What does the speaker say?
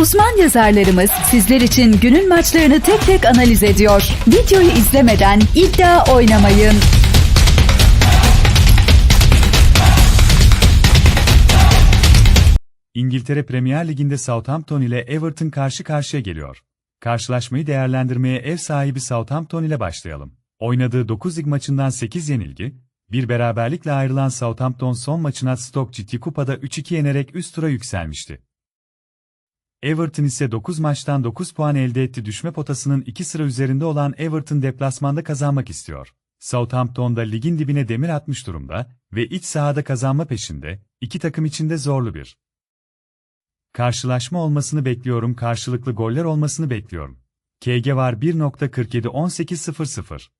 Uzman yazarlarımız sizler için günün maçlarını tek tek analiz ediyor. Videoyu izlemeden iddia oynamayın. İngiltere Premier Ligi'nde Southampton ile Everton karşı karşıya geliyor. Karşılaşmayı değerlendirmeye ev sahibi Southampton ile başlayalım. Oynadığı 9 lig maçından 8 yenilgi, bir beraberlikle ayrılan Southampton son maçına Stoke City Kupa'da 3-2 yenerek üst tura yükselmişti. Everton ise 9 maçtan 9 puan elde etti düşme potasının 2 sıra üzerinde olan Everton deplasmanda kazanmak istiyor. Southampton da ligin dibine demir atmış durumda ve iç sahada kazanma peşinde, iki takım için de zorlu bir Karşılaşma olmasını bekliyorum, karşılıklı goller olmasını bekliyorum. KG var 1.47 18.00.